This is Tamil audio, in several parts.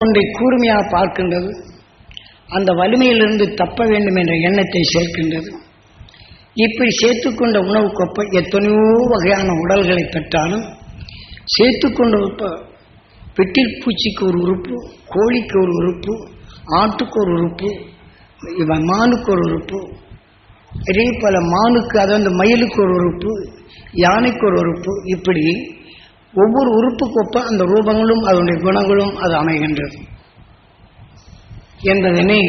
ஒன்றை கூர்மையாக பார்க்கின்றது. அந்த வலிமையிலிருந்து தப்ப வேண்டும் என்ற எண்ணத்தை சேர்க்கின்றது. இப்படி சேர்த்துக்கொண்ட உணவு கொப்பை எத்தனையோ வகையான உடல்களை பெற்றாலும் சேர்த்துக்கொண்ட உப்ப பெட்டில் பூச்சிக்கு ஒரு உறுப்பு கோழிக்கு ஒரு உறுப்பு ஆட்டுக்கு ஒரு உறுப்பு இவன் மானுக்கு ஒரு உறுப்பு இதே போல மானுக்கு அதாவது மயிலுக்கு ஒரு உறுப்பு யானைக்கு ஒரு உறுப்பு இப்படி ஒவ்வொரு உறுப்புக்கொப்ப அந்த ரூபங்களும் அதனுடைய குணங்களும் அது அமைகின்றது. என்பதனை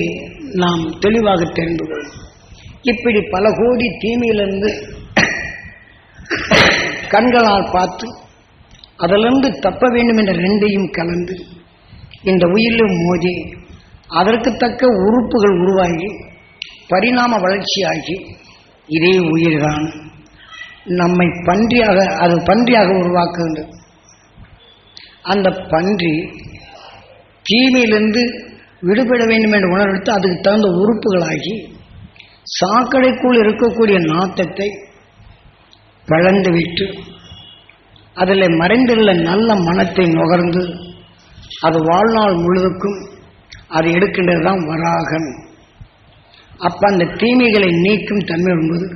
நாம் தெளிவாக தெரிந்து கொள்ளும் இப்படி பல கோடி தீமையிலிருந்து கண்களால் பார்த்து அதிலிருந்து தப்ப வேண்டும் என்ற ரெண்டையும் கலந்து இந்த உயிரிலும் மோதி அதற்கு தக்க உறுப்புகள் உருவாகி பரிணாம வளர்ச்சியாகி இதே உயிர்தான் நம்மை பன்றியாக அது பன்றியாக உருவாக்குகின்றது. அந்த பன்றி தீமையிலிருந்து விடுபட வேண்டும் என்று உணர்வித்து அதுக்கு தகுந்த உறுப்புகளாகி சாக்கடைக்குள் இருக்கக்கூடிய நாட்டத்தை பிளந்து விட்டு அதில் மறைந்துள்ள நல்ல மனத்தை நுகர்ந்து அது வாழ்நாள் முழுவதுக்கும் அது எடுக்கின்றது தான் வராகன் அப்ப அந்த தீமைகளை நீக்கும் தன்மை என்பது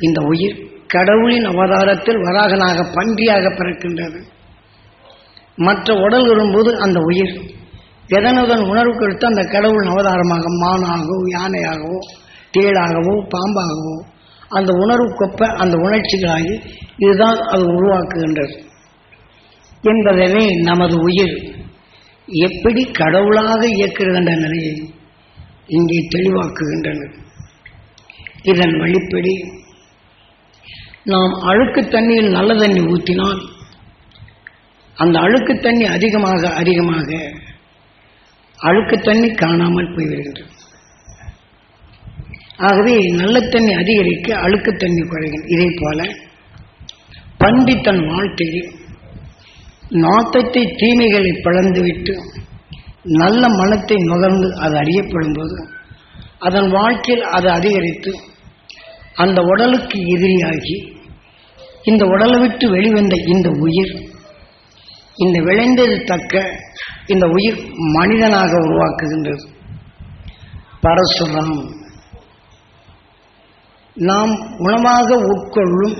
இந்த உயிர் கடவுளின் அவதாரத்தில் வராகனாக பன்றியாக பிறக்கின்றது. மற்ற உடல் வரும்போது அந்த உயிர். எதனுடன் உணர்வு கொடுத்து அந்த கடவுள் அவதாரமாக மானாகவோ யானையாகவோ தேடாகவோ பாம்பாகவோ அந்த உணர்வு கொப்ப அந்த உணர்ச்சிகளாகி இதுதான் அது உருவாக்குகின்றது. என்பதவே நமது உயிர் எப்படி கடவுளாக இயக்குகிறது என்ற நிலையை இங்கே தெளிவாக்குகின்றனர் இதன் வழிப்படி நாம் அழுக்கு தண்ணியில் நல்ல தண்ணி ஊற்றினால் அந்த அழுக்கு தண்ணி அதிகமாக அதிகமாக அழுக்கு தண்ணி காணாமல் போய்விடுகின்றது ஆகவே நல்ல தண்ணி அதிகரிக்க அழுக்கு தண்ணி குறைகிறது இதே போல பண்டி தன் வாழ்க்கையில் நாட்டத்தை தீமைகளை பிளந்துவிட்டு நல்ல மனத்தை நுகர்ந்து அது அறியப்படும் போது அதன் வாழ்க்கையில் அது அதிகரித்து அந்த உடலுக்கு எதிரியாகி இந்த உடலை விட்டு வெளிவந்த இந்த உயிர் இந்த விளைந்தது தக்க இந்த உயிர் மனிதனாக உருவாக்குகின்றது. பரசுரம் நாம் உணவாக உட்கொள்ளும்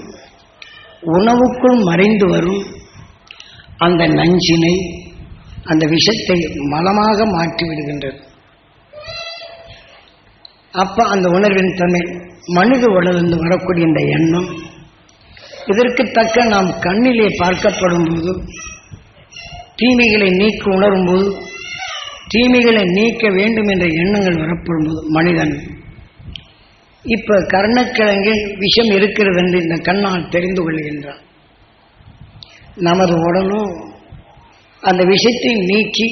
உணவுக்குள் மறைந்து வரும் அந்த நஞ்சினை அந்த விஷத்தை மலமாக மாற்றி விடுகின்றது அப்ப அந்த உணர்வின் தன்மை மனித உடலிருந்து வரக்கூடிய இந்த எண்ணம் இதற்கு தக்க நாம் கண்ணிலே பார்க்கப்படும் போது தீமைகளை நீக்க உணரும் போது தீமைகளை நீக்க வேண்டும் என்ற எண்ணங்கள் வரப்படும் போது மனிதன். இப்ப கர்ணக்கிழங்கில் விஷம் இருக்கிறது என்று இந்த கண்ணால் தெரிந்து கொள்கின்றான். நமது உடலும் அந்த விஷத்தை நீக்கி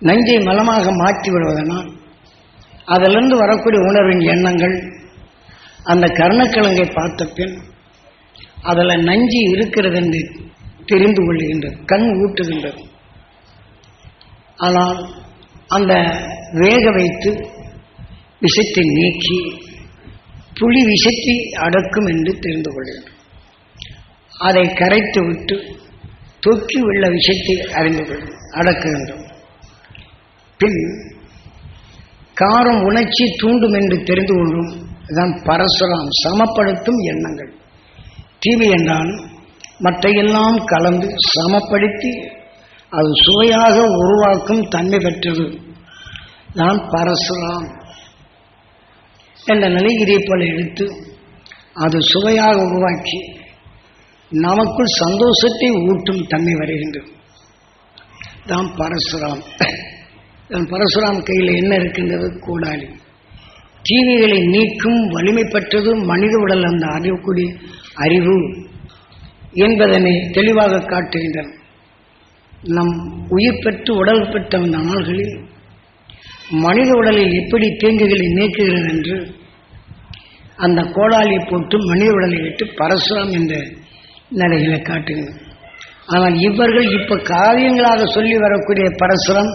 நஞ்சை மலமாக மாற்றி விடுவதனால் அதிலிருந்து வரக்கூடிய உணர்வின் எண்ணங்கள் அந்த கர்ணக்கிழங்கை பார்த்த பின் அதில் நஞ்சு இருக்கிறது என்று தெரிந்து கொள்ளுகின்றது கண் ஊட்டுகின்றது ஆனால் அந்த வேக வைத்து விஷத்தை நீக்கி புலி விஷத்தை அடக்கும் என்று தெரிந்து கொள்கின்றது அதை கரைத்து விட்டு தொக்கி உள்ள விஷத்தை அறிந்து கொள்ளும் அடக்குகின்றோம் பின் காரம் உணர்ச்சி தூண்டும் என்று தெரிந்து கொள்ளும் இதுதான் பரசுராம் சமப்படுத்தும் எண்ணங்கள். தீமை என்றாலும் மற்றையெல்லாம் கலந்து சமப்படுத்தி அது சுவையாக உருவாக்கும் தன்மை பெற்றது. நான் பரசுராம் என்ற நிலை போல எடுத்து அது சுவையாக உருவாக்கி நமக்குள் சந்தோஷத்தை ஊட்டும் தன்மை வருகின்றது. தான் பரசுராம். பரசுராம் கையில் என்ன இருக்கின்றது? கோடாலி. தீமைகளை நீக்கும் வலிமை பெற்றது மனித உடல் அந்த அறியக்கூடிய அறிவு. என்பதனை தெளிவாக காட்டுகின்றன. நம் உயிர் பெற்று உடல் பெற்ற அந்த நாள்களில் மனித உடலில் எப்படி தீங்குகளை நீக்குகிறது என்று அந்த கோடாலியை போட்டு மனித உடலை விட்டு பரசுராம் என்ற நிலைகளை காட்டுகிறது. ஆனால் இவர்கள் இப்ப காரியங்களாக சொல்லி வரக்கூடிய பரசுரம்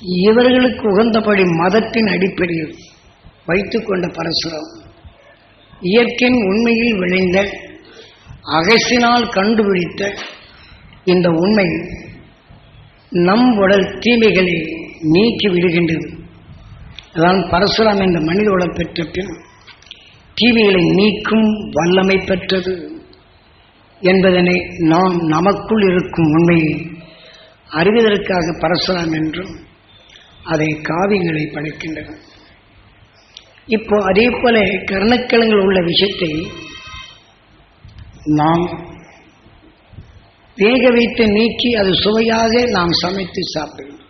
இவர்களுக்கு உகந்தபடி மதத்தின் அடிப்படையில் வைத்துக்கொண்ட பரசுரம். இயற்கையின் உண்மையில் விளைந்த அகசினால் கண்டுபிடித்த இந்த உண்மை நம் உடல் தீமைகளை நீக்கி விடுகின்றது. அதான் பரசுராம் என்ற மனித உடல் பெற்ற பின் தீமைகளை நீக்கும் வல்லமை பெற்றது என்பதனை நாம் நமக்குள் இருக்கும் உண்மையை அறிவதற்காக பரசுராம் என்றும் அதை காவியங்களை படைக்கின்றன இப்போ அதே போல கர்ணக்கிழங்கில் உள்ள விஷயத்தை நாம் வேக வைத்து நீக்கி அது சுவையாக நாம் சமைத்து சாப்பிடுவோம்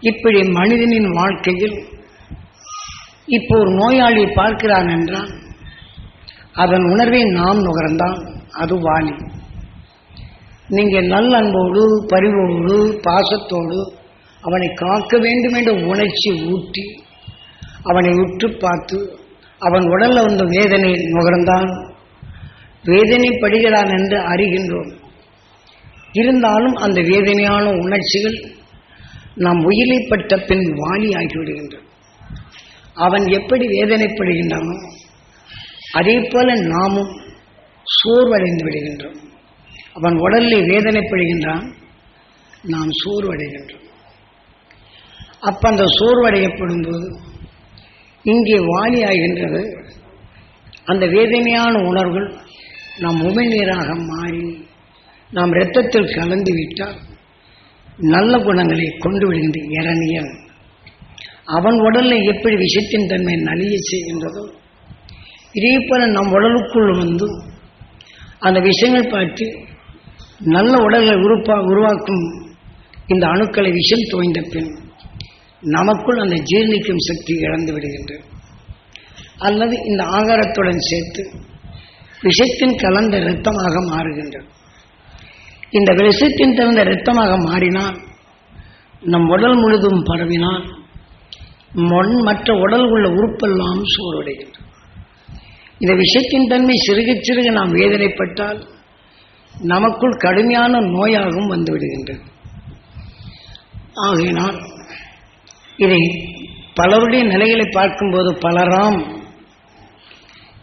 இப்படி மனிதனின் வாழ்க்கையில் இப்போ ஒரு நோயாளி பார்க்கிறான் என்றால் அதன் உணர்வை நாம் நுகர்ந்தால் அது வாலி நீங்கள் நல்லன்போடு பரிவோடு பாசத்தோடு அவனை காக்க வேண்டும் என்ற உணர்ச்சி ஊட்டி அவனை உற்று பார்த்து அவன் உடலில் வந்த வேதனை நுகர்ந்தான் வேதனைப்படுகிறான் என்று அறிகின்றோம். இருந்தாலும் அந்த வேதனையான உணர்ச்சிகள் நாம் உயிரைப்பட்ட பின் வாலி ஆகிவிடுகின்றன அவன் எப்படி வேதனைப்படுகின்றனோ அதே போல நாமும் சோர்வடைந்து விடுகின்றோம். அவன் உடலில் வேதனைப்படுகின்றான் நாம் சோர்வடைகின்றோம். அப்ப அந்த சோர்வடையப்படும் போது இங்கே வாலி ஆகின்றது அந்த வேதனையான உணர்வுகள் நாம் உமிழ்நீராக மாறி நாம் இரத்தத்தில் கலந்து விட்டால் நல்ல குணங்களை கொண்டு விடுகின்ற இரணியன் அவன் உடலில் எப்படி விஷத்தின் தன்மை நலிய செய்கின்றதோ இதே போல நம் உடலுக்குள் வந்து அந்த விஷயங்கள் பார்த்து நல்ல உடல்களை உருப்பா உருவாக்கும் இந்த அணுக்களை விஷம் தோய்ந்த பின் நமக்குள் அந்த ஜீர்ணிக்கும் சக்தி இழந்து விடுகின்றது. அல்லது இந்த ஆகாரத்துடன் சேர்த்து விஷத்தின் கலந்த இரத்தமாக மாறுகின்றது. இந்த விஷத்தின் கலந்த இரத்தமாக மாறினால் நம் உடல் முழுதும் பரவினால் மண் மற்ற உடல் உள்ள உறுப்பெல்லாம் சோர்வடைகின்றது. இந்த விஷத்தின் தன்மை சிறுக சிறுக நாம் வேதனைப்பட்டால் நமக்குள் கடுமையான நோயாகவும் வந்துவிடுகின்றது. ஆகையினால் இதை பலருடைய நிலைகளை பார்க்கும்போது பலராம்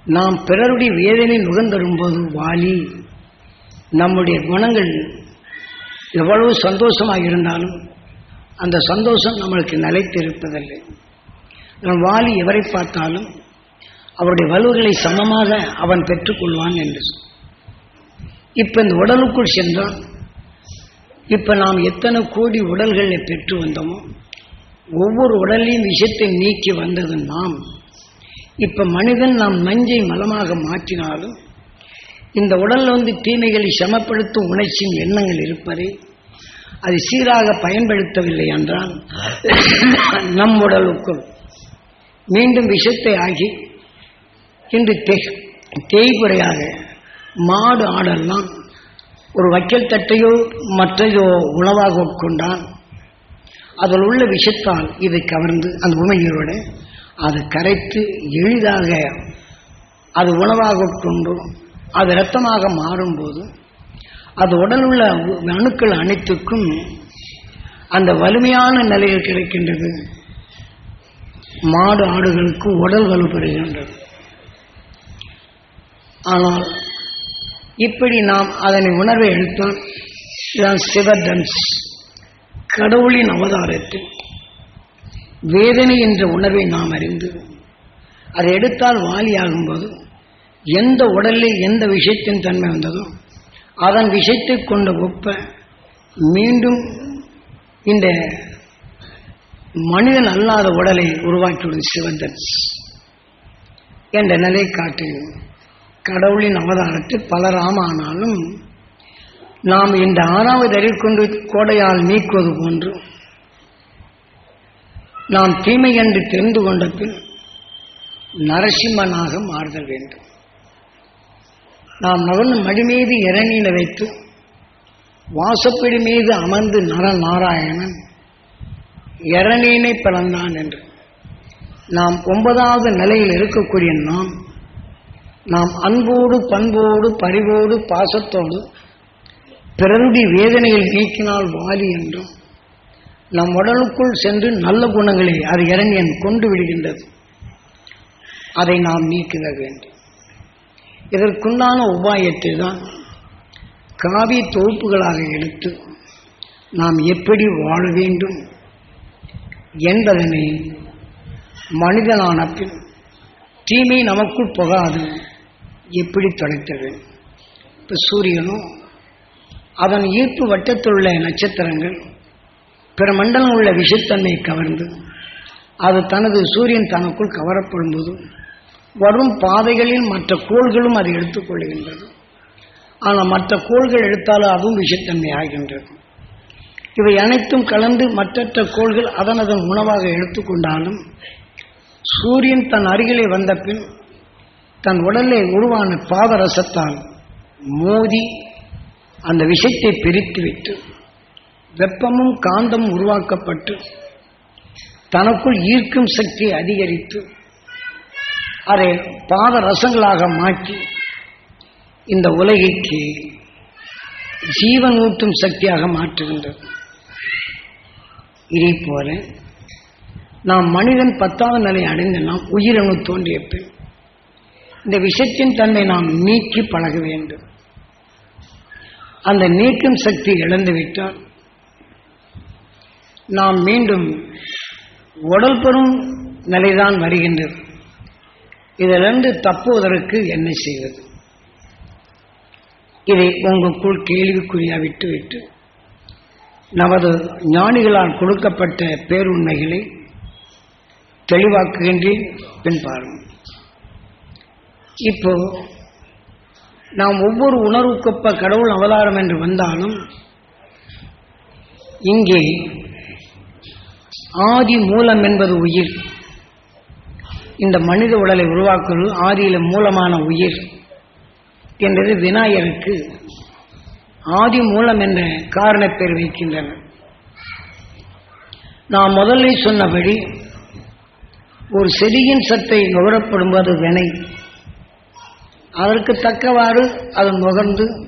நாம் பிறருடைய வேதனை நுகர்ந்தரும்போது வாலி நம்முடைய குணங்கள் எவ்வளவு சந்தோஷமாக இருந்தாலும் அந்த சந்தோஷம் நம்மளுக்கு நிலைத்திருப்பதில்லை. நம் வாலி எவரை பார்த்தாலும் அவருடைய வலுவுகளை சமமாக அவன் பெற்றுக்கொள்வான் என்று இப்போ இந்த உடலுக்குள் சென்றால் இப்போ நாம் எத்தனை கோடி உடல்களை பெற்று வந்தோமோ ஒவ்வொரு உடலையும் விஷத்தை நீக்கி வந்தது நாம். இப்ப மனிதன் நாம் நஞ்சை மலமாக மாற்றினாலும் இந்த உடலில் வந்து தீமைகளை சமப்படுத்தும் உணர்ச்சியின் எண்ணங்கள் இருப்பதை அது சீராக பயன்படுத்தவில்லை என்றால் நம் உடலுக்குள் மீண்டும் விஷத்தை ஆகி இன்று தேய்புறையாக மாடு ஆடெல்லாம் ஒரு வைக்கல் தட்டையோ மற்றையோ உணவாக உட்கொண்டால் அதில் உள்ள விஷத்தால் இது கவர்ந்து அந்த உமையோட அது கரைத்து எளிதாக அது உணவாக கொண்டும் அது இரத்தமாக மாறும்போது அது உடல் உள்ள அணுக்கள் அனைத்துக்கும் அந்த வலிமையான நிலையில் கிடைக்கின்றது. மாடு ஆடுகளுக்கு உடல் வலுப்பெறுகின்றது ஆனால் இப்படி நாம் அதனை உணர்வை எடுத்தால் சிவதன்ஸ் கடவுளின் அவதாரத்தில். வேதனை என்ற உணர்வை நாம் அறிந்து அதை எடுத்தால் வாலியாகும்போது எந்த உடலில் எந்த விஷயத்தின் தன்மை வந்ததோ அதன் விஷயத்தை கொண்ட ஒப்ப மீண்டும் இந்த மனிதன் அல்லாத உடலை உருவாக்கிவிடும் சிவந்தன் என்ற நிலை காட்டு கடவுளின் அவதாரத்தில் பலராமானாலும் நாம் இந்த ஆறாவது அறிவு கொண்டு கோடையால் நீக்குவது போன்றும் நாம் தீமை என்று தெரிந்து கொண்ட பின் நரசிம்மனாக மாறுதல் வேண்டும். நாம் நகர்ந்து மடிமீது மீது வைத்து வாசப்படி மீது அமர்ந்து நர நாராயணன் இரணீனை பிறந்தான் என்று நாம் ஒன்பதாவது நிலையில் இருக்கக்கூடிய நாம் நாம் அன்போடு பண்போடு பரிவோடு பாசத்தோடு பிறந்தி வேதனையில் நீக்கினால் வாலி என்றும் நம் உடலுக்குள் சென்று நல்ல குணங்களை அது இரணியன் கொண்டு விடுகின்றது. அதை நாம் நீக்கிட வேண்டும். இதற்குண்டான உபாயத்தை தான் காவி தொகுப்புகளாக எடுத்து நாம் எப்படி வாழ வேண்டும் என்பதனை மனிதனான பின் தீமை நமக்குள் புகாது எப்படி தொலைத்தது? இப்போ சூரியனும் அதன் ஈர்ப்பு வட்டத்தில் உள்ள நட்சத்திரங்கள் பிற மண்டலம் உள்ள விஷத்தன்மையை கவர்ந்து அது தனது சூரியன் தனக்குள் கவரப்படும் போது வரும் பாதைகளில் மற்ற கோள்களும் அதை எடுத்துக்கொள்கின்றது ஆனால் மற்ற கோள்கள் எடுத்தாலும் அதுவும் விஷத்தன்மை ஆகின்றது. இவை அனைத்தும் கலந்து மற்றற்ற கோள்கள் அதன் அதன் உணவாக எடுத்துக்கொண்டாலும் சூரியன் தன் அருகிலே வந்த பின் தன் உடலை உருவான பாதரசத்தால் மோதி அந்த விஷத்தை பிரித்துவிட்டு வெப்பமும் காந்தமும் உருவாக்கப்பட்டு தனக்குள் ஈர்க்கும் சக்தியை அதிகரித்து அதை பாதரசங்களாக மாற்றி இந்த உலகிற்கு ஜீவன் ஊட்டும் சக்தியாக மாற்றுகின்றது. இதை போல நாம் மனிதன் பத்தாவது நிலை அடைந்த நாம் உயிரணு தோன்றிய பின் இந்த விஷத்தின் தன்மை நாம் நீக்கி பழக வேண்டும். அந்த நீக்கும் சக்தி இழந்துவிட்டால் நாம் மீண்டும் உடல் பெறும் நிலைதான் வருகின்றது. இதிலிருந்து தப்புவதற்கு என்ன செய்வது? இதை உங்களுக்குள் கேள்விக்குறியா விட்டுவிட்டு நமது ஞானிகளால் கொடுக்கப்பட்ட பேருண்மைகளை தெளிவாக்குகின்றேன் பின்பாரும் இப்போ நாம் ஒவ்வொரு உணர்வுக்கொப்ப கடவுள் அவதாரம் என்று வந்தாலும் இங்கே ஆதி மூலம் என்பது உயிர். இந்த மனித உடலை உருவாக்குவது ஆதியில மூலமான உயிர் என்றது விநாயகருக்கு ஆதி மூலம் என்ற காரண பெயர் வைக்கின்றனர் நான் முதல்ல சொன்னபடி ஒரு செடியின் சத்தை நுகரப்படும் போது வினை அதற்கு தக்கவாறு அது நுகர்ந்து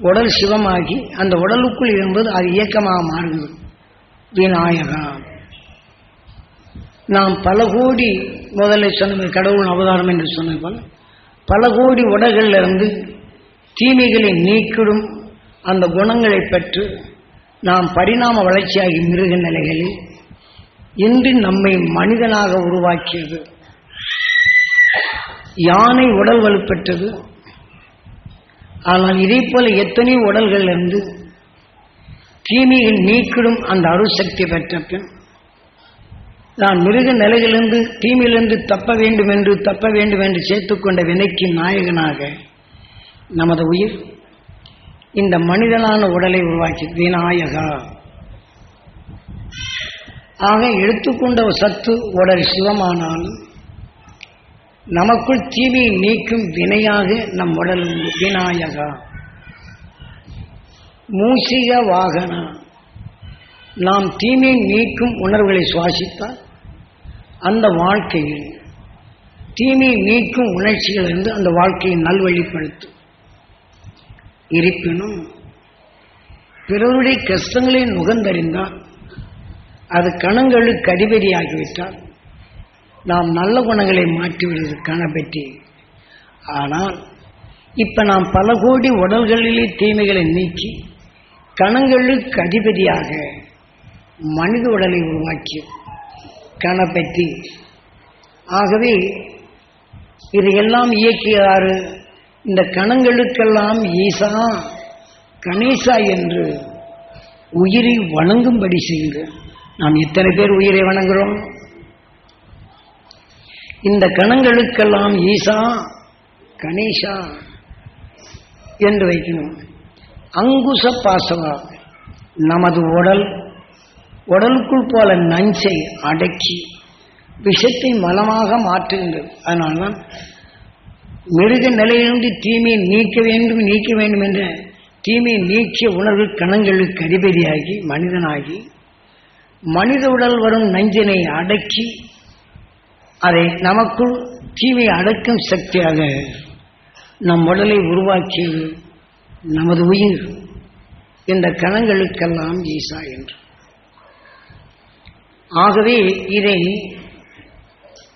உடல் சிவமாகி அந்த உடலுக்குள் இருந்தது அது இயக்கமாக மாறுகிறது. விநாயகா. நாம் பல கோடி முதல்ல சொன்ன கடவுள் அவதாரம் என்று சொன்ன போல பல கோடி உடல்களில் இருந்து தீமைகளை நீக்கிடும் அந்த குணங்களை பெற்று நாம் பரிணாம வளர்ச்சியாகி மிருக நிலைகளில் இன்று நம்மை மனிதனாக உருவாக்கியது யானை உடல் வலுப்பெற்றது. ஆனால் இதே போல எத்தனை உடல்கள் இருந்து தீமைகள் நீக்கிடும் அந்த அருசக்தி பெற்ற பின் நான் மிருக நிலையிலிருந்து தீமையிலிருந்து தப்ப வேண்டும் என்று தப்ப வேண்டும் என்று சேர்த்துக்கொண்ட வினைக்கு நாயகனாக நமது உயிர் இந்த மனிதனான உடலை உருவாக்கி விநாயகா ஆக எடுத்துக்கொண்ட சத்து உடல் சிவமானாலும் நமக்குள் தீமையை நீக்கும் வினையாக நம் உடல் உண்டு. விநாயகா மூசிக வாகனா நாம் தீமையை நீக்கும் உணர்வுகளை சுவாசித்தால் அந்த வாழ்க்கையில் தீமையை நீக்கும் உணர்ச்சிகள் இருந்து அந்த வாழ்க்கையை நல்வழிப்படுத்தும். இருப்பினும் பிறருடைய கஷ்டங்களை நுகர்ந்தறிந்தால் அது கணங்களுக்கு அதிபதியாகிவிட்டால் நாம் நல்ல குணங்களை மாற்றிவிடுவது பற்றி ஆனால் இப்ப நாம் பல கோடி உடல்களிலே தீமைகளை நீக்கி கணங்களுக்கு அதிபதியாக மனித உடலை உருவாக்கி கணப்பற்றி ஆகவே இதையெல்லாம் இயக்கியாரு இந்த கணங்களுக்கெல்லாம் ஈசா கணேசா என்று உயிரை வணங்கும்படி செய்து நாம் எத்தனை பேர் உயிரை வணங்குறோம்? இந்த கணங்களுக்கெல்லாம் ஈசா கணேசா என்று வைக்கணும். அங்குச பாசவா நமது உடல் உடலுக்குள் போல நஞ்சை அடக்கி விஷத்தை மலமாக மாற்றுகின்றது. அதனால்தான் மிருக நிலையிலிருந்து தீமையை நீக்க வேண்டும் நீக்க வேண்டும் என்ற தீமையை நீக்கிய உணர்வு கணங்களுக்கு அதிபதியாகி மனிதனாகி மனித உடல் வரும் நஞ்சினை அடக்கி அதை நமக்குள் தீமை அடக்கும் சக்தியாக நம் உடலை உருவாக்கியது நமது உயிர். இந்த கணங்களுக்கெல்லாம் ஈசா என்று. ஆகவே இதை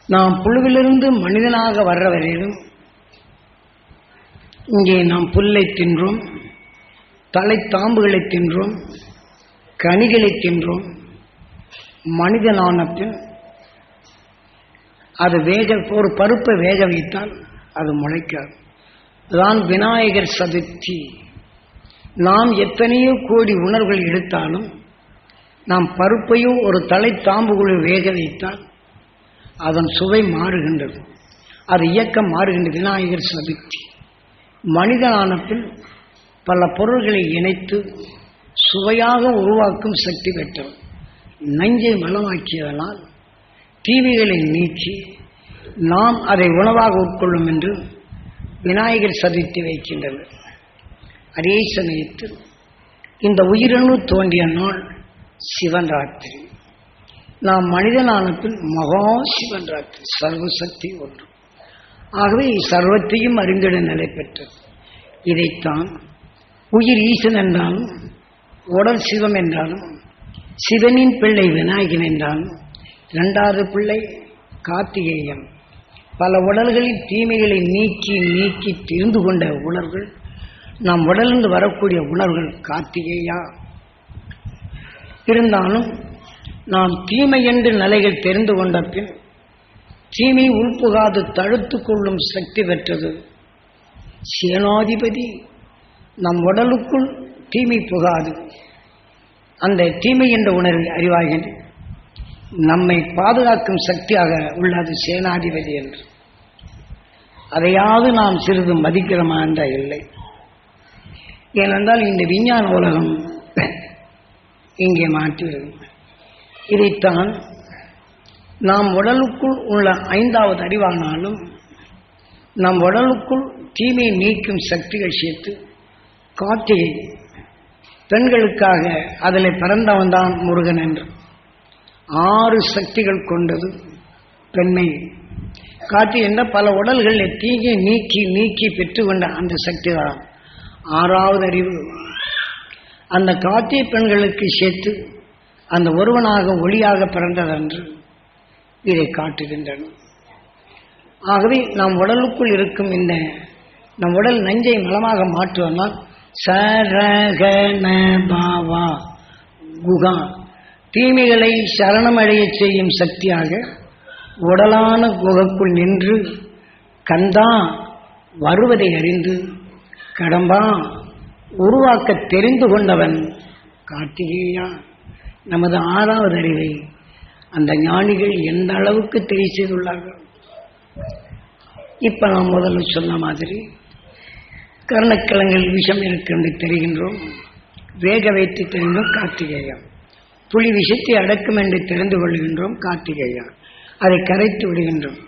நாம் புழுவிலிருந்து மனிதனாக வர்றவரையிலும் இங்கே நாம் புல்லை தின்றோம் தலைத்தாம்புகளை தின்றோம் கனிகளை தின்றோம் மனிதனான பின் அது வேக ஒரு பருப்பை வேக வைத்தால் அது முளைக்காது. தான் விநாயகர் சதுர்த்தி. நாம் எத்தனையோ கோடி உணர்வுகள் எடுத்தாலும் நாம் பருப்பையும் ஒரு தலை தாம்புக்குள் வேக வைத்தால் அதன் சுவை மாறுகின்றது. அது இயக்கம் மாறுகின்றது. விநாயகர் சதுர்த்தி மனிதனான பல பொருள்களை இணைத்து சுவையாக உருவாக்கும் சக்தி பெற்றவர். நஞ்சை மலமாக்கியதனால் தீமைகளை நீக்கி நாம் அதை உணவாக உட்கொள்ளும் என்று விநாயகர் சதுர்த்தி வைக்கின்றது அதே சமயத்தில் இந்த உயிரணு தோன்றிய நாள் சிவன் ராத்திரி. நாம் மனிதனான பின் மகா சிவன் ராத்திரி சர்வசக்தி ஒன்று. ஆகவே சர்வத்தையும் அறிந்திட நிலை பெற்றது. இதைத்தான் உயிர் ஈசன் என்றாலும் உடல் சிவம் என்றாலும் சிவனின் பிள்ளை விநாயகன் என்றாலும் இரண்டாவது பிள்ளை கார்த்திகேயன். பல உடல்களில் தீமைகளை நீக்கி நீக்கி தெரிந்து கொண்ட உணர்வுகள் நம் உடலிருந்து வரக்கூடிய உணர்வுகள் கார்த்திகேயா. இருந்தாலும் நாம் தீமை என்று நிலைகள் தெரிந்து கொண்ட பின் தீமை உள்புகாது தடுத்து கொள்ளும் சக்தி பெற்றது. சேனாதிபதி நம் உடலுக்குள் தீமை புகாது. அந்த தீமை என்ற உணர்வை அறிவாகின்றேன் நம்மை பாதுகாக்கும் சக்தியாக உள்ளது சேனாதிபதி என்று. அதையாவது நாம் சிறிது மதிக்கிறோமா என்ற இல்லை. ஏனென்றால் இந்த விஞ்ஞான உலகம் இங்கே மாற்றிவிடும் இதைத்தான் நாம் உடலுக்குள் உள்ள ஐந்தாவது அறிவானாலும் நம் உடலுக்குள் தீமையை நீக்கும் சக்திகள் சேர்த்து கார்த்திகை பெண்களுக்காக அதில் பிறந்தவன் தான் முருகன் என்று. ஆறு சக்திகள் கொண்டது பெண்மை. கார்த்திகை என்ற பல உடல்களில் தீங்கை நீக்கி நீக்கி பெற்றுக்கொண்ட அந்த சக்தி தான். ஆறாவது அறிவு. அந்த கார்த்திகை பெண்களுக்கு சேர்த்து அந்த ஒருவனாக ஒளியாக பிறந்ததன்று இதை காட்டுகின்றன. ஆகவே நம் உடலுக்குள் இருக்கும் இந்த நம் உடல் நஞ்சை மலமாக மாற்றுவதால் சரகண பாவா குகா தீமைகளை சரணமடைய செய்யும் சக்தியாக உடலான குகைக்குள் நின்று கந்தா வருவதை அறிந்து கடம்பா உருவாக்க தெரிந்து கொண்டவன் கார்த்திகேயா நமது ஆறாவது அறிவை அந்த ஞானிகள் எந்த அளவுக்கு தெரிய செய்துள்ளார்கள்? இப்ப நாம் முதல்ல சொன்ன மாதிரி கர்ணக்கிழங்கில் விஷம் இருக்கு என்று தெரிகின்றோம். வேக வைத்து தெரிந்தோம் கார்த்திகேயம் புலி விஷத்தை அடக்கும் என்று தெரிந்து கொள்கின்றோம் கார்த்திகேயம் அதை கரைத்து விடுகின்றோம்.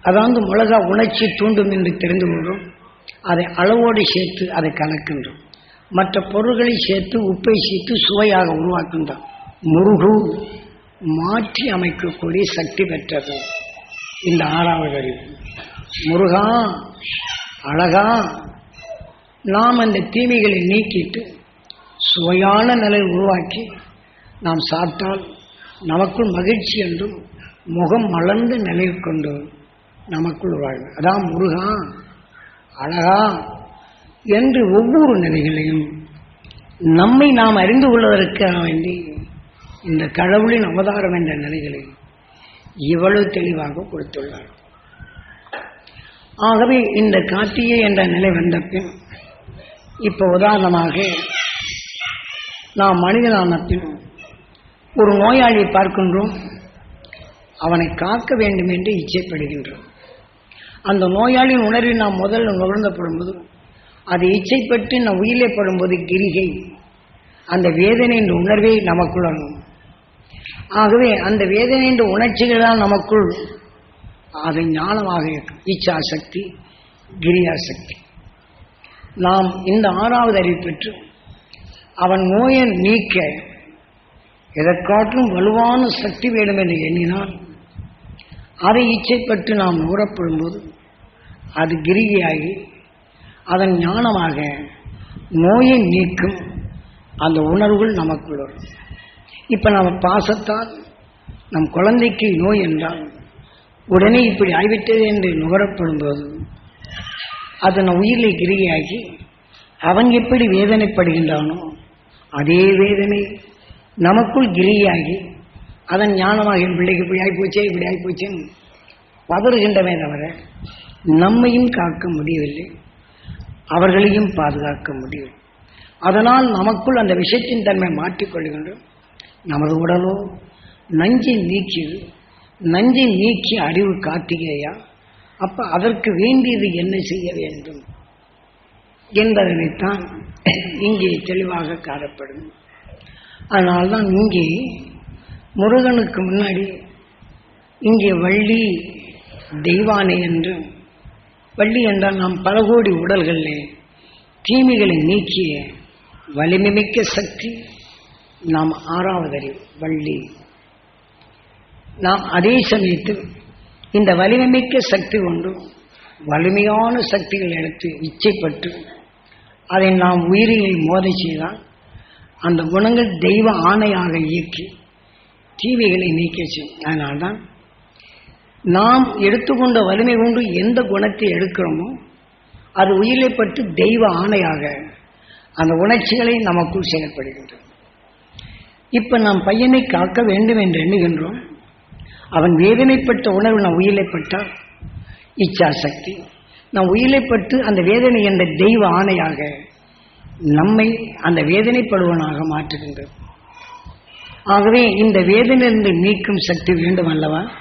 அதாவது மிளகா உணர்ச்சி தூண்டும் என்று தெரிந்து கொள்கிறோம். அதை அளவோடு சேர்த்து அதை கலக்கின்றோம். மற்ற பொருள்களை சேர்த்து உப்பை சேர்த்து சுவையாக உருவாக்கின்றோம். முருகு மாற்றி அமைக்கக்கூடிய சக்தி பெற்றது. இந்த ஆறாவது அறிவு முருகா அழகா நாம் அந்த தீமைகளை நீக்கிட்டு சுவையான நிலை உருவாக்கி நாம் சாப்பிட்டால் நமக்குள் மகிழ்ச்சி என்றும் முகம் மலர்ந்த நிலை கொண்டு நமக்குள் வாழ்வு அதான் முருகா அழகா என்று ஒவ்வொரு நிலைகளையும் நம்மை நாம் அறிந்து கொள்வதற்காக வேண்டி இந்த கடவுளின் அவதாரம் என்ற நிலைகளை இவ்வளவு தெளிவாக கொடுத்துள்ளார். ஆகவே இந்த கார்த்திகை என்ற நிலை வந்த பின் இப்போ உதாரணமாக நாம் மனிதனான பின் ஒரு நோயாளியை பார்க்கின்றோம். அவனை காக்க வேண்டும் என்று இச்சைப்படுகின்றோம். அந்த நோயாளியின் உணர்வை நாம் முதல்ல நுகர்ந்தப்படும்போது அது இச்சைப்பட்டு நம் உயிரிலே படும்போது கிரிகை. அந்த வேதனை என்ற உணர்வை நமக்குள் அணும் ஆகவே அந்த வேதனை என்ற உணர்ச்சிகளால் நமக்குள் அது ஞானமாக இருக்கும். இச்சா சக்தி கிரியா சக்தி நாம் இந்த ஆறாவது அறிவு பெற்று அவன் நோயை நீக்க எதற்காட்டிலும் வலுவான சக்தி வேண்டும் என்று எண்ணினால் அதை இச்சைப்பட்டு நாம் நுகரப்படும்போது அது கிரிகையாகி அதன் ஞானமாக நோயை நீக்கும் அந்த உணர்வுகள் நமக்குள் வரும். இப்போ நம்ம பாசத்தால் நம் குழந்தைக்கு நோய் என்றால் உடனே இப்படி ஆய்விட்டது என்று நுகரப்படும்போது அது நம் உயிரில் கிரியாகி அவன் எப்படி வேதனைப்படுகின்றானோ அதே வேதனை நமக்குள் கிரியாகி அதன் ஞானமாக என் பிள்ளைக்கு இப்படி ஆகிப்போச்சே இப்படி ஆகிப்போச்சேன்னு பதறுகின்றமே தவிர நம்மையும் காக்க முடியவில்லை. அவர்களையும் பாதுகாக்க முடியும் அதனால் நமக்குள் அந்த விஷயத்தின் தன்மை மாற்றிக்கொள்கின்றோம் நமது உடலோ நஞ்சை நீக்கியது நஞ்சை நீக்கி அறிவு காட்டுகையா அப்ப அதற்கு வேண்டியது என்ன செய்ய வேண்டும்? என்பதனைத்தான் இங்கே தெளிவாக காணப்படும். அதனால்தான் இங்கே முருகனுக்கு முன்னாடி இங்கே வள்ளி தெய்வானை என்றும் வள்ளி என்றால் நாம் பல கோடி உடல்களில் தீமைகளை நீக்கிய வலிமைமிக்க சக்தி நாம் ஆறாவது அறிவு வள்ளி. நாம் அதே சமயத்தில் இந்த வலிமைமிக்க சக்தி கொண்டு வலிமையான சக்திகள் எடுத்து இச்சைப்பட்டு அதை நாம் உயிரில் மோதை செய்தால் அந்த குணங்கள் தெய்வ ஆணையாக இயக்கி தீமைகளை நீக்க செய்யும். அதனால்தான் நாம் எடுத்துக்கொண்ட வலிமை கொண்டு எந்த குணத்தை எடுக்கிறோமோ அது உயிரை உயிரைப்பட்டு தெய்வ ஆணையாக அந்த உணர்ச்சிகளை நமக்குள் செயல்படுகின்றது. இப்ப நாம் பையனை காக்க வேண்டும் என்று எண்ணுகின்றோம். அவன் வேதனைப்பட்ட உணர்வு நான் உயிரைப்பட்டால் இச்சா சக்தி நம் உயிரைப்பட்டு அந்த வேதனை என்ற தெய்வ ஆணையாக நம்மை அந்த வேதனைப்படுவனாக மாற்றுகின்றது. ஆகவே இந்த வேதனையிலிருந்து நீக்கும் சக்தி வேண்டும் அல்லவா?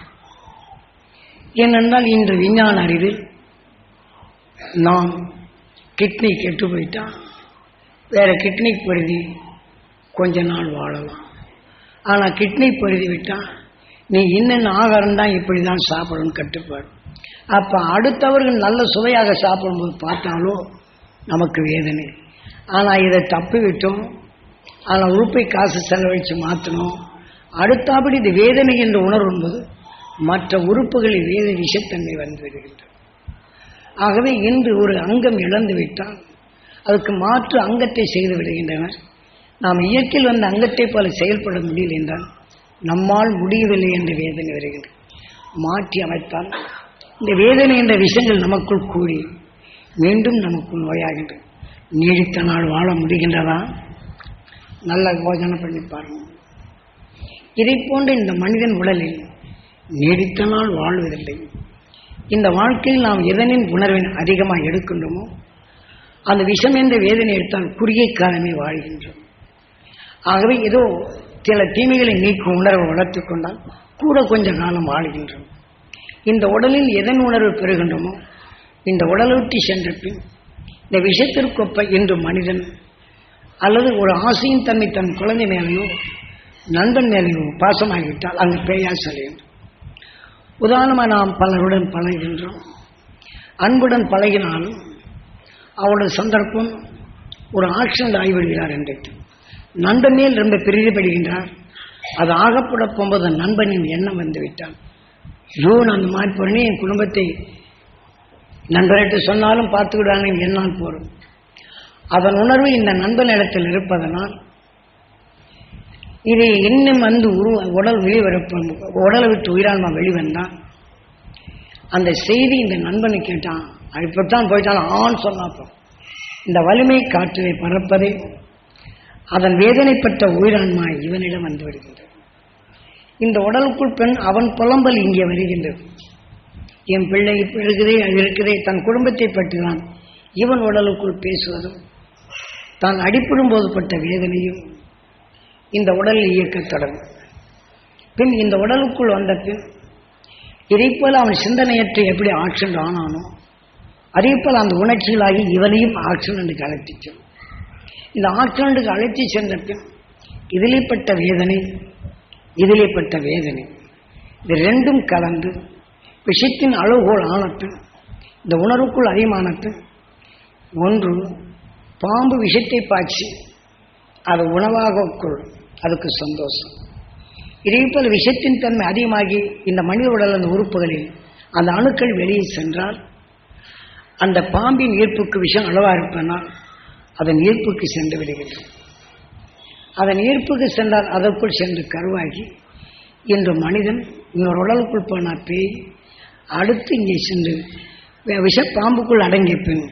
ஏனென்றால் இன்று விஞ்ஞான அறிவு நாம் கிட்னி கெட்டு போயிட்டா வேற கிட்னி பருதி கொஞ்ச நாள் வாழலாம். ஆனால் கிட்னி பருதி விட்டால் நீ இன்னென்ன ஆகாரம் தான் இப்படி தான் சாப்பிடணும் கட்டுப்பாடு. அப்போ அடுத்தவர்கள் நல்ல சுவையாக சாப்பிடும்போது பார்த்தாலோ நமக்கு வேதனை. ஆனால் இதை தப்பி விட்டோம். ஆனால் உறுப்பை காசு செலவழித்து மாற்றணும் அடுத்தபடி இது வேதனை என்ற உணர்வு மற்ற உறுப்புகளில் வேத விஷத்தன்மை வந்துவிடுகின்றது ஆகவே இன்று ஒரு அங்கம் இழந்து விட்டால் அதுக்கு மாற்று அங்கத்தை செய்து விடுகின்றனர் நாம் இயற்கையில் வந்த அங்கத்தை போல செயல்பட முடியல என்றால் நம்மால் முடியவில்லை என்ற வேதனை வருகின்றது மாற்றி அமைத்தால் இந்த வேதனை என்ற விஷயங்கள் நமக்குள் கூடி மீண்டும் நமக்குள் நோயாகின்றது. நீடித்த நாள் வாழ முடிகின்றதா? நல்ல யோஜனை பண்ணி பாருங்கள். இதை போன்ற இந்த மனிதன் உடலில் நீடித்த நாள் வாழ்வதில்லை. இந்த வாழ்க்கையில் நாம் எதனின் உணர்வின் அதிகமாக எடுக்கின்றோமோ அந்த விஷம் என்ற வேதனை எடுத்தால் குறுகிய காலமே வாழ்கின்றோம். ஆகவே ஏதோ சில தீமைகளை நீக்கும் உணர்வை வளர்த்துக்கொண்டால் கூட கொஞ்ச காலம் வாழ்கின்றோம். இந்த உடலில் எதன் உணர்வு பெறுகின்றோமோ இந்த உடலொட்டி சென்ற பின் இந்த விஷத்திற்கொப்ப இன்று மனிதன் அல்லது ஒரு ஆசையின் தன்மை தன் குழந்தை மேலேயோ நண்பன் மேலேயோ பாசமாகிவிட்டால் அங்கு பேயா செல்கின்றோம் உதாரணமாக நாம் பலருடன் பழகின்றோம். அன்புடன் பழகினாலும் அவருடைய சந்தர்ப்பம் ஒரு ஆக்சிடென்ட் ஆகிவிடுகிறார் என்று நண்பன் மேல் ரொம்ப பிரிவுபடுகின்றார் அது ஆகப்பட போகும்போது நண்பனின் எண்ணம் வந்து விட்டான் ஐயோ நான் அந்த மாதிரி பண்ணி என் குடும்பத்தை நண்பர்கிட்ட சொன்னாலும் பார்த்து என்னால் போறோம் அதன் உணர்வு இந்த நண்பன் இடத்தில் இருப்பதனால் இது இன்னும் வந்து உருவ உடல் வெளிவரப்ப உடலை விட்டு உயிரான்மா வெளிவந்தான் அந்த செய்தி இந்த நண்பனை கேட்டான். இப்படித்தான் போயிட்டாலும் ஆண் சொன்னாப்போ. இந்த வலிமை காற்றிலே பறப்பதை அதன் வேதனைப்பட்ட உயிரான்மா இவனிடம் வந்து வருகின்றது இந்த உடலுக்குள் பெண் அவன் புலம்பல் இங்கே வருகின்றது. என் பிள்ளை இப்போ இருக்குதே அது இருக்குதே தன் குடும்பத்தை பற்றி தான் இவன் உடலுக்குள் பேசுவதும் தான் அடிப்படும் போது பட்ட வேதனையும் இந்த உடலில் இயக்கத் தொடங்கும் பின் இந்த உடலுக்குள் வந்த பின் இதைப்போல அவன் சிந்தனையற்று எப்படி ஆக்சிடென்ட் ஆனானோ அதே போல் அந்த உணர்ச்சிகளாகி இவனையும் ஆக்சிடென்ட்டுக்கு அழைத்து இந்த ஆக்சிடென்ட்டுக்கு அழைத்து சென்ற பின் இதிலேப்பட்ட வேதனை இதிலேப்பட்ட வேதனை இது ரெண்டும் கலந்து விஷயத்தின் அளவுகோல் ஆனப்பின் இந்த உணர்வுக்குள் அதிகமானது ஒன்று பாம்பு விஷத்தை பாய்ச்சி அது உணவாக கொள்ளும். அதுக்கு சந்தோஷம். இதே போல விஷத்தின் தன்மை அதிகமாகி இந்த மனித உடல் அந்த உறுப்புகளில் அந்த அணுக்கள் வெளியே சென்றால் அந்த பாம்பின் ஈர்ப்புக்கு விஷம் அளவாக இருப்பதனால் அதன் ஈர்ப்புக்கு சென்று விடுகின்றது அதன் ஈர்ப்புக்கு சென்றால் அதற்குள் சென்று கருவாகி இன்று மனிதன் இன்னொரு உடலுக்குள் போனால் பேய் அடுத்து இங்கே சென்று விஷ பாம்புக்குள் அடங்கிய பின்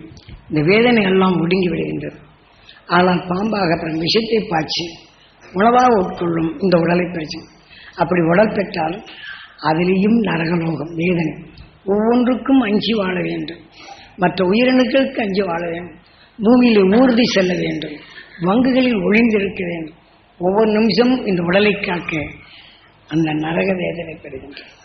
இந்த வேதனை எல்லாம் ஒடுங்கி விடுகின்றது. ஆனால் பாம்பாக தன் விஷத்தை பாய்ச்சி உணவாக உட்கொள்ளும் இந்த உடலை பிரச்சனை அப்படி உடல் பெற்றால் அதிலேயும் நரகலோகம் வேதனை. ஒவ்வொன்றுக்கும் அஞ்சி வாழ வேண்டும். மற்ற உயிரினுக்களுக்கு அஞ்சி வாழ வேண்டும். பூமியில் ஊர்தி செல்ல வேண்டும். வங்குகளில் ஒளிந்திருக்க வேண்டும். ஒவ்வொரு நிமிஷமும் இந்த உடலை காக்க அந்த நரக வேதனை பெறுகின்றது.